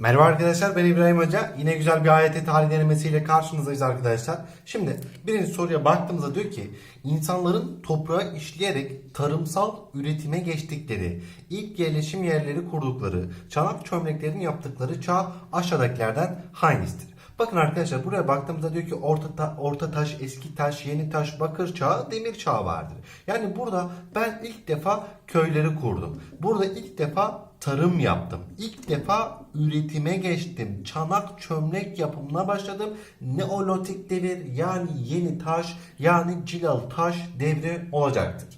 Merhaba arkadaşlar ben İbrahim Hoca. Yine güzel bir AYT tarih denemesiyle karşınızdayız arkadaşlar. Şimdi birinci soruya baktığımızda diyor ki insanların toprağı işleyerek tarımsal üretime geçtikleri, ilk yerleşim yerleri kurdukları, çanak çömleklerin yaptıkları çağ aşağıdakilerden hangisidir? Bakın arkadaşlar buraya baktığımızda diyor ki orta, ta- orta taş, eski taş, yeni taş, bakır çağı, demir çağı vardır. Yani burada ben ilk defa köyleri kurdum. Burada ilk defa tarım yaptım. İlk defa üretime geçtim. Çanak çömlek yapımına başladım. Neolitik devir yani yeni taş yani cilal taş devri olacaktır.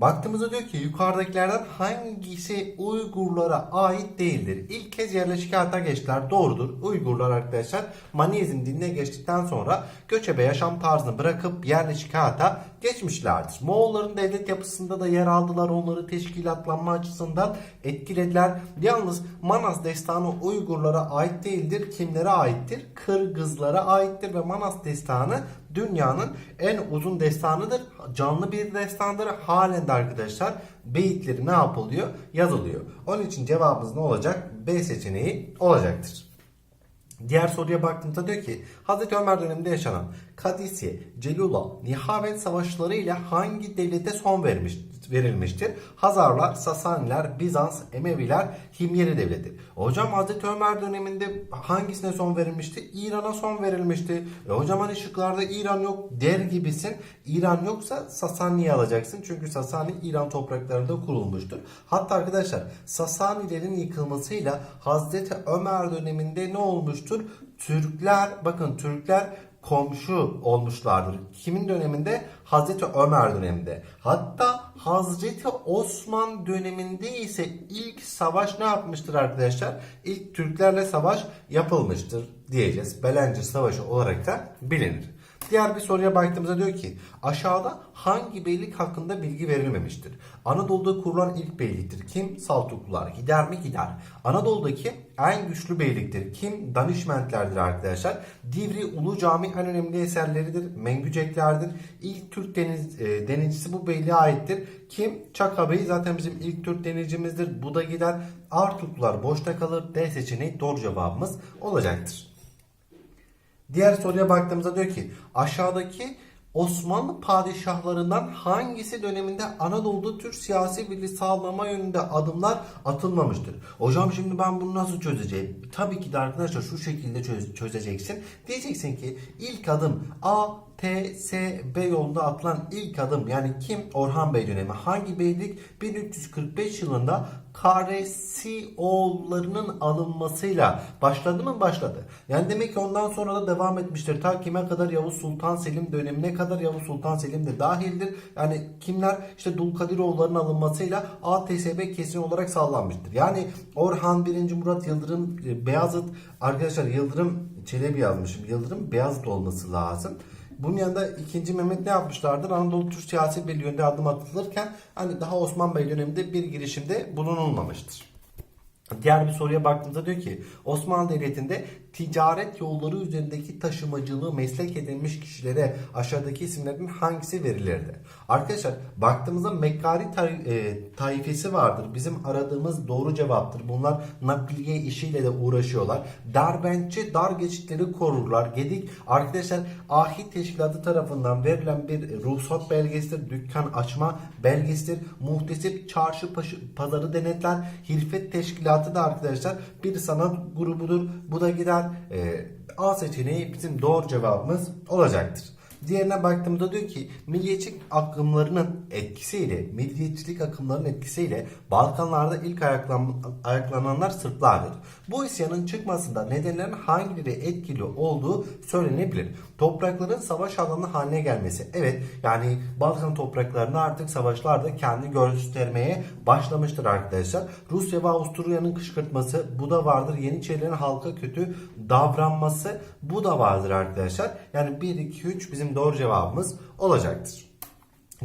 Baktığımızda diyor ki yukarıdakilerden hangisi Uygurlara ait değildir? İlk kez yerleşik hayata geçtiler. Doğrudur. Uygurlar arkadaşlar Manizm dinine geçtikten sonra göçebe yaşam tarzını bırakıp yerleşik hayata geçmişlerdir. Moğolların devlet yapısında da yer aldılar. Onları teşkilatlanma açısından etkilediler. Yalnız Manas destanı Uygurlara ait değildir. Kimlere aittir? Kırgızlara aittir ve Manas destanı dünyanın en uzun destanıdır. Canlı bir destandır. Halen de arkadaşlar beyitleri ne yapılıyor? Yazılıyor. Onun için cevabımız ne olacak? B seçeneği olacaktır. Diğer soruya baktığımızda diyor ki Hazreti Ömer döneminde yaşanan Kadisiye, Celula, Nihavet savaşları ile hangi devlete son vermiş, verilmiştir? Hazarlar, Sasaniler, Bizans, Emeviler, Himyeri devleti. Hocam Hazreti Ömer döneminde hangisine son verilmişti? İran'a son verilmişti. E hocam hani şıklarda İran yok der gibisin. İran yoksa Sasani'yi alacaksın. Çünkü Sasani İran topraklarında kurulmuştur. Hatta arkadaşlar Sasanilerin yıkılmasıyla Hazreti Ömer döneminde ne olmuştur? Türkler bakın Türkler komşu olmuşlardır. Kimin döneminde? Hazreti Ömer döneminde. Hatta Hazreti Osman döneminde ise ilk savaş ne yapmıştır arkadaşlar? İlk Türklerle savaş yapılmıştır diyeceğiz. Belencir Savaşı olarak da bilinir. Diğer bir soruya baktığımızda diyor ki aşağıda hangi beylik hakkında bilgi verilmemiştir? Anadolu'da kurulan ilk beyliktir. Kim? Saltuklular. Gider mi? Gider. Anadolu'daki en güçlü beyliktir. Kim? Danişmentlerdir arkadaşlar. Divri Ulu Cami en önemli eserleridir. Mengüceklerdir. İlk Türk deniz, e, denizcisi bu beyliğe aittir. Kim? Çaka Bey zaten bizim ilk Türk denizcimizdir. Bu da gider. Artuklular boşta kalır. D seçeneği doğru cevabımız olacaktır. Diğer soruya baktığımızda diyor ki aşağıdaki Osmanlı padişahlarından hangisi döneminde Anadolu'da Türk siyasi birliği sağlama yönünde adımlar atılmamıştır? Hocam şimdi ben bunu nasıl çözeceğim? Tabii ki de arkadaşlar şu şekilde çöz- çözeceksin. Diyeceksin ki ilk adım A, T, S, B yolunda atılan ilk adım yani kim? Orhan Bey dönemi. Hangi beylik? 1345 yılında Karesioğullarının alınmasıyla başladı mı? Başladı. Yani demek ki ondan sonra da devam etmiştir. Ta kime kadar Yavuz Sultan Selim dönemine kadar Yavuz Sultan Selim de dahildir. Yani kimler? İşte Dulkadiroğullarının alınmasıyla ATSB kesin olarak sağlanmıştır. Yani Orhan 1. Murat Yıldırım e, Beyazıt arkadaşlar Yıldırım Çelebi yazmışım. Yıldırım Beyazıt olması lazım. Bunun yanında 2. Mehmet ne yapmışlardır? Anadolu Türk siyasi birliği yönünde adım atılırken hani daha Osman Bey döneminde bir girişimde bulunulmamıştır. Diğer bir soruya baktığımızda diyor ki Osmanlı Devleti'nde ticaret yolları üzerindeki taşımacılığı meslek edinmiş kişilere aşağıdaki isimlerin hangisi verilirdi? Arkadaşlar baktığımızda Mekkari tay- e, taifesi vardır. Bizim aradığımız doğru cevaptır. Bunlar nakliye işiyle de uğraşıyorlar. Derbentçi dar geçitleri korurlar. Gedik arkadaşlar ahit teşkilatı tarafından verilen bir ruhsat belgesidir. Dükkan açma belgesidir. Muhtesip çarşı pazarı denetler. Hilfet teşkilatı da arkadaşlar bir sanat grubudur. Bu da gider e, A seçeneği bizim doğru cevabımız olacaktır. Diğerine baktığımda diyor ki milliyetçilik akımlarının etkisiyle, milliyetçilik akımlarının etkisiyle Balkanlarda ilk ayaklan, ayaklananlar Sırplardır. Bu isyanın çıkmasında nedenlerin hangileri etkili olduğu söylenebilir. Toprakların savaş alanı haline gelmesi. Evet yani Balkan topraklarında artık savaşlarda kendi göstermeye başlamıştır arkadaşlar. Rusya ve Avusturya'nın kışkırtması bu da vardır. Yeniçerilerin halka kötü davranması bu da vardır arkadaşlar. Yani 1, 2, 3 bizim doğru cevabımız olacaktır.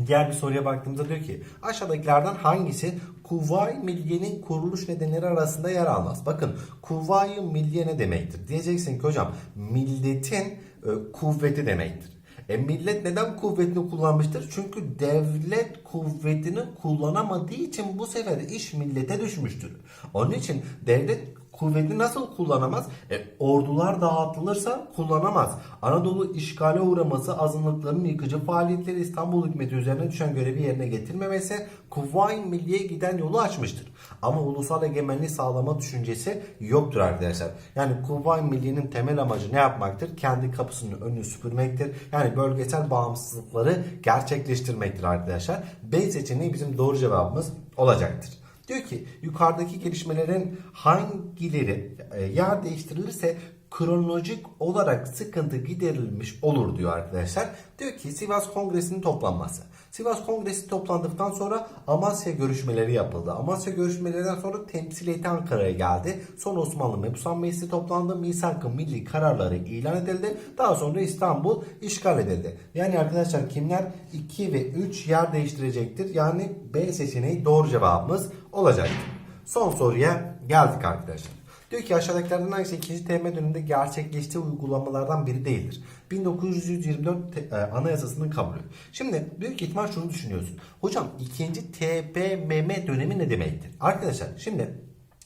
Diğer bir soruya baktığımızda diyor ki aşağıdakilerden hangisi Kuvayi Milliye'nin kuruluş nedenleri arasında yer almaz? Bakın Kuvayi Milliye ne demektir? Diyeceksin ki hocam milletin e, kuvveti demektir. E millet neden kuvvetini kullanmıştır? Çünkü devlet kuvvetini kullanamadığı için bu sefer iş millete düşmüştür. Onun için devlet kuvvetini nasıl kullanamaz? E, ordular dağıtılırsa kullanamaz. Anadolu işgale uğraması, azınlıkların yıkıcı faaliyetleri İstanbul hükümeti üzerine düşen görevi yerine getirmemesi Kuvayi Milliye giden yolu açmıştır. Ama ulusal egemenliği sağlama düşüncesi yoktur arkadaşlar. Yani Kuvayi Milliye'nin temel amacı ne yapmaktır? Kendi kapısının önünü süpürmektir. Yani bölgesel bağımsızlıkları gerçekleştirmektir arkadaşlar. B seçeneği bizim doğru cevabımız olacaktır. Diyor ki yukarıdaki gelişmelerin hangileri e, yer değiştirilirse kronolojik olarak sıkıntı giderilmiş olur diyor arkadaşlar. Diyor ki Sivas Kongresi'nin toplanması. Sivas Kongresi toplandıktan sonra Amasya görüşmeleri yapıldı. Amasya görüşmelerinden sonra temsiliyeti Ankara'ya geldi. Sonra Osmanlı Mebusan Meclisi toplandı. Misak-ı Milli kararları ilan edildi. Daha sonra İstanbul işgal edildi. Yani arkadaşlar kimler 2 ve 3 yer değiştirecektir. Yani B seçeneği doğru cevabımız olacaktır. Son soruya geldik arkadaşlar. Diyor ki aşağıdakilerden hangisi 2. TM döneminde gerçekleştiği uygulamalardan biri değildir. 1924 te- e, Anayasası'nın kabulü. Şimdi büyük ihtimal şunu düşünüyorsun. Hocam 2. TBMM dönemi ne demektir? Arkadaşlar şimdi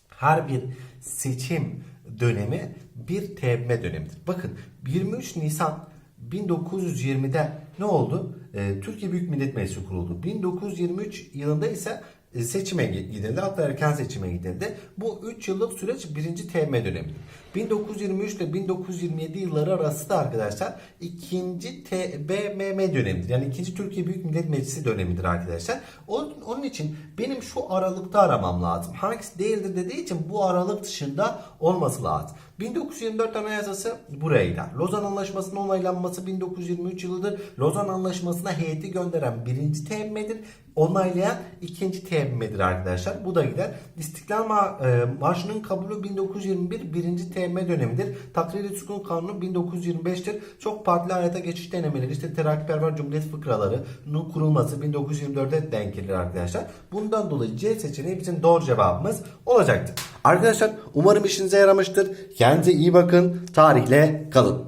her bir seçim dönemi bir TBMM dönemidir. Bakın 23 Nisan 1920'de ne oldu? Ee, Türkiye Büyük Millet Meclisi kuruldu. 1923 yılında ise e, seçime gidildi. Hatta erken seçime gidildi. Bu 3 yıllık süreç birinci TM dönemi. 1923 ile 1927 yılları arası da arkadaşlar ikinci TBMM dönemidir. Yani ikinci Türkiye Büyük Millet Meclisi dönemidir arkadaşlar. Onun, onun için benim şu aralıkta aramam lazım. Hangisi değildir dediği için bu aralık dışında olması lazım. 1924 Anayasası buraya. Lozan Anlaşması'nın onaylanması 1923 yılıdır. Lozan Anlaşması'na heyeti gönderen birinci TM'dir. Onaylayan ikinci TM'dir arkadaşlar. Bu da gider. İstiklal Ma- e, Marşı'nın kabulü 1921 birinci TM dönemidir. Takrir-i Sükun Kanunu 1925'tir. Çok partili hayata geçiş denemeleri işte terakkiperver cumhuriyet fıkralarının kurulması 1924'e denk gelir arkadaşlar. Bundan dolayı C seçeneği bizim doğru cevabımız olacaktır. Arkadaşlar umarım işinize yaramıştır. Kendinize iyi bakın. Tarihle kalın.